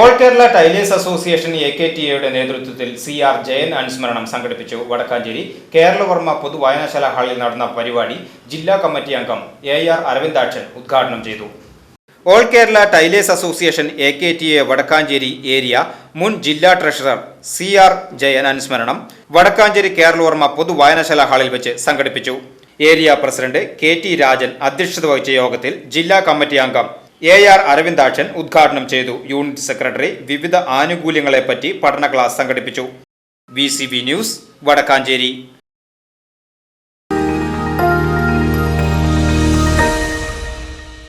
All Kerala tailors association A K T എയുടെ നേതൃത്വത്തിൽ C R Jayan അനുസ്മരണം സംഘടിപ്പിച്ചു. വടക്കാഞ്ചേരി കേരളവർമ്മ പൊതുവായനശാല ഹാളിൽ നടന്ന പരിപാടി ജില്ലാ കമ്മിറ്റി അംഗം എ ആർ അരവിന്ദാക്ഷൻ ഉദ്ഘാടനം ചെയ്തു. All Kerala tailors association A K T A Vadakkanchery area മുൻ ജില്ലാ ട്രഷറർ സി ആർ ജയൻ അനുസ്മരണം വടക്കാഞ്ചേരി കേരളവർമ്മ പൊതുവായനശാല ഹാളിൽ വെച്ച് സംഘടിപ്പിച്ചു. Area president K T Rajan അധ്യക്ഷത വഹിച്ച യോഗത്തിൽ ജില്ലാ കമ്മിറ്റി അംഗം എ ആർ അരവിന്ദാക്ഷൻ ഉദ്ഘാടനം ചെയ്തു. യൂണിറ്റ് സെക്രട്ടറി വിവിധ ആനുകൂല്യങ്ങളെപ്പറ്റി പഠന ക്ലാസ് സംഘടിപ്പിച്ചു വി ന്യൂസ് വടക്കാഞ്ചേരി.